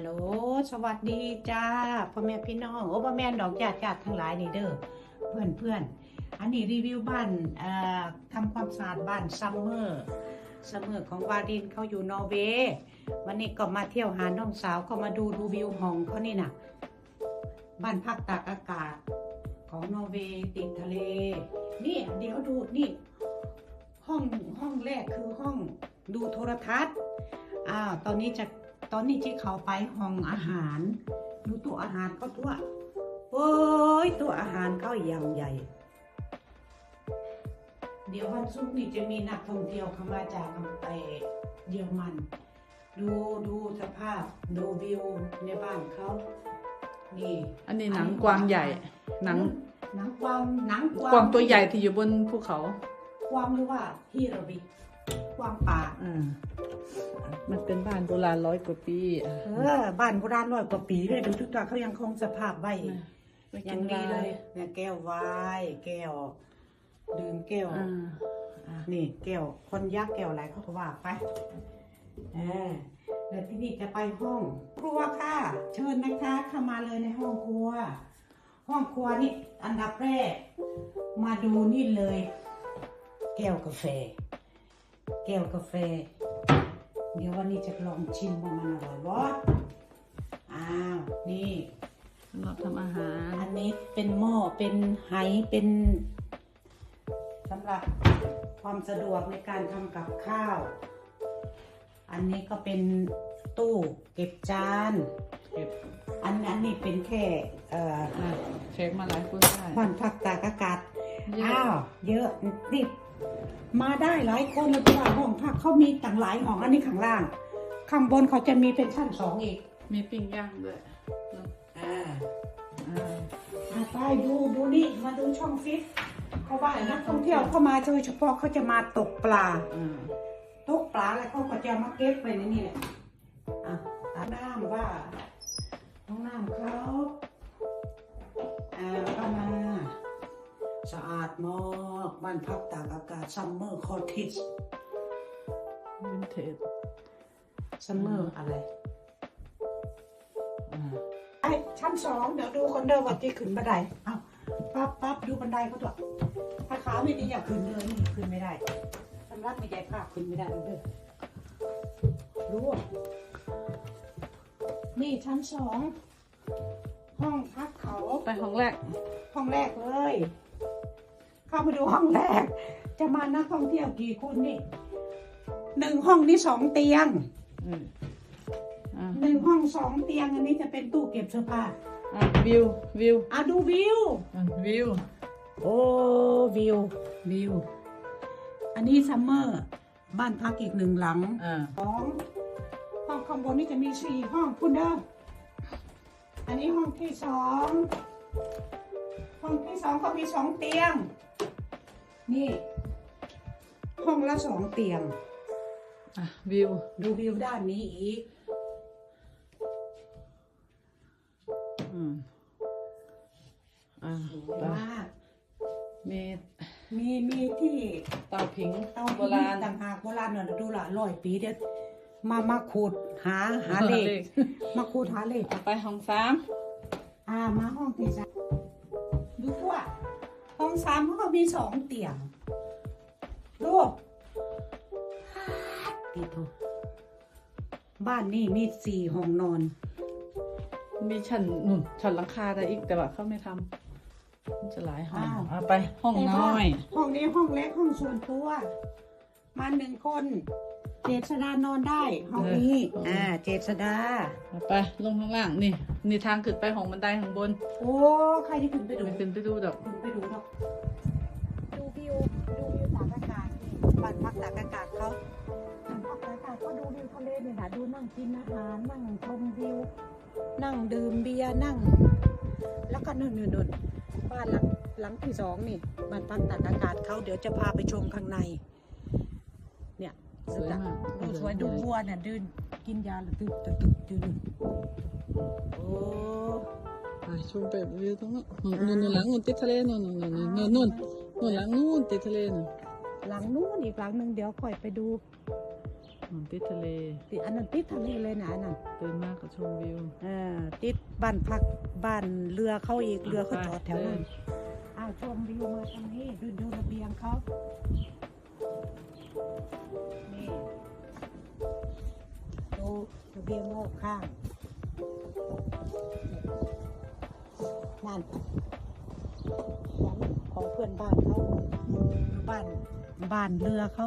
สวัสดีจ้าพ่อแม่พี่น้องโอ้พ่อแม่ดอกญาติญาติทั้งหลายนี่เด้อเพื่อนเพื่อนอันนี้รีวิวบ้านทำความสะอาดบ้านซัมเมอร์ซัมเมอร์ของวารินเขาอยู่นอร์เวย์วันนี้ก็มาเที่ยวหาน้องสาวก็มาดูดูวิวห้องเขานี่นะบ้านพักตากอากาศของนอร์เวย์ติดทะเล นี่เดี๋ยวดูนี่ห้องห้องแรกคือห้องดูโทรทัศน์อ้าวตอนนี้จะ ตอนนี้ที่เขาไปห้องอาหารดูตัวอาหารเขาตัวโอ้ยตัวอาหารเขาอย่างใหญ่ เดี๋ยววันศุกร์นี้จะมีนักท่องเที่ยวเข้ามาจากไอเยอรมัน ดูดูสภาพดูวิวในบ้านเขานี่อันนี้หนังกวางใหญ่หนังหนังกวางหนังกวางตัวใหญ่ที่อยู่บนภูเขา กวางหรือว่าฮิโรบิกวางป่าอ่า มันเป็นบ้านโบราณร้อยกว่าปีอะเออบ้านโบราณร้อยกว่าปีเลยดูทุกตัวเขายังคงสภาพไว้ไม่อกิย่านงดีลาเลยยเนี่ยแก้วไวน์แก้วดื่มแก้วอ่าอะนี่แก้วคนยักษ์แก้วอะไรเขาก็ว่าไปเออเดี๋ยวที่นี่จะไปห้องครัวค่ะ เชิญนะคะเข้ามาเลยในห้องครัว ห้องครัวนี่อันดับแรก มาดูนี่เลย แก้วกาแฟ แก้วกาแฟ เดี๋ยววันนี้จะลองชิมว่ามันอร่อยบ่อ้าว นี่สำหรับทำอาหาร อันนี้เป็นหม้อ เป็นไหเป็นสำหรับความสะดวกในการทำกับข้าว อันนี้ก็เป็นตู้เก็บจาน เก็บอันอันนี้เป็นแค่เอ่ออะเช็คมาหลายคนได้บ้านพักตากอากาศ เยอะ อ้าว เยอะนี่ มาได้หลายคนเลยเพราะว่าห้องพักเขามีต่างหลายห้องอันนี้ข้างล่าง ข้างบนเขาจะมีเป็นชั้นสองอีกมีปิ้งย่างด้วยอ่าอ่าอะไปดูดูนี่มาดูช่องฟิตเขาว่านักท่องเที่ยวเข้ามาโดยเฉพาะเขาจะมาตกปลาอ่าตกปลาแล้วเขาก็จะมาเก็บไปในนี่แหละอะอาบน้ำว่าห้องน้ำเขา สะอาดมากบ้านพักตากอากาศซัมเมอร์คอร์ทิสวินเทจซัมเมอร์อะไรอ่าไอ้ชั้นสองเดี๋ยวดูคนเดินว่าที่ขึ้นบันไดเอ้าปั๊บปั๊บดูบันไดเขาตัวถ้าขาไม่ดีอย่าขึ้นเลยนี่ขึ้นไม่ได้สำรับไม่ใหญ่ภาพขึ้นไม่ได้เด้อรู้อะนี่ชั้นสองห้องพักเขาไปห้องแรก ห้องแรกเลย เข้ามาดูห้องแรก จะมานักท่องเที่ยวกี่คนนี่หนึ่งห้องนี่สองเตียงอืมอ่าหนึ่งห้องสองเตียงอันนี้จะเป็นตู้เก็บเสื้อผ้าอะวิววิวอะดูวิว อะวิวโอ้วิววิว อันนี้ซัมเมอร์บ้านพักอีกหนึ่งหลังอ่าสองห้องข้างบนนี่จะมีสี่ห้องคุณเด้ออันนี้ห้องที่สองห้องที่สองก็มีสองเตียง นี่ ห้องละสองเตียง อะวิว ดูวิวด้านนี้อีก อืมอ่าสวยไปมากมีมีมีที่เตาผิงเตาโบราณ ต่างหากโบราณเนี่ยดูละร้อยปีเดียวมามาขูดหาหาเลขมาขูดหาเลข ไปห้องสาม อ่ามาห้องที่สามดูตัว ห้องสามเขาก็มีสองเตียงดูดีโทบ้านนี่มีสี่ห้องนอน มีชั้นนุ่นชั้นหลังคาได้อีกแต่ว่าเขาไม่ทำมันจะหลายห้องอ้าว เอาไปห้องน้อย ห้องนี้ห้องเล็กห้องส่วนตัว มาหนึ่งคน เจษดานอนได้ห้องนี้ อ่า เจษดา เอาไปลงข้างล่างนี่นี่ทางขึ้นไปห้องบันไดข้างบนโอ้ใครที่ขึ้นไปดูไม่ขึ้นไปดูดอกขึ้นไปดูเนาะดูวิวดูวิวตากอากาศนี่บ้านพักตากอากาศเขาบ้านพักตากอากาศก็ดูวิวทะเลเนี่ยนะดูนั่งกินอาหารนั่งชมวิวนั่งดื่มเบียร์นั่ง แล้วก็นู่นนู่นนู่นบ้านหลังหลังที่สองนี่บ้านพักตากอากาศเขาเดี๋ยวจะพาไปชมข้างใน เนี่ย สวยมากดูสวยดูวัวน่ะดืนกินยาหรือตึกตึกตึกดืนโอ้ชมแบบวิวตรงนั้นนู่นู่นหลังนู่นติดทะเลนู่นนู่นนู่นนู่นนู่นหลังนู่นติดทะเลนู่นหลังนู่นอีกหลังหนึ่งเดี๋ยวคอยไปดูมันติดทะเลติดอันนั้นติดทะเลเลยนะอันนั้นตื่นมากก็ชมวิวเออติดบ้านพักบ้านเรือเขาอีกเรือเขาจอดแถวนั้นอ้าวชมวิวมาทางนี้ดูดูระเบียงเขา ดูดูเบี้ยงอกข้างนั่นของเพื่อนบ้านเขาบ้านบ้านเรือเขา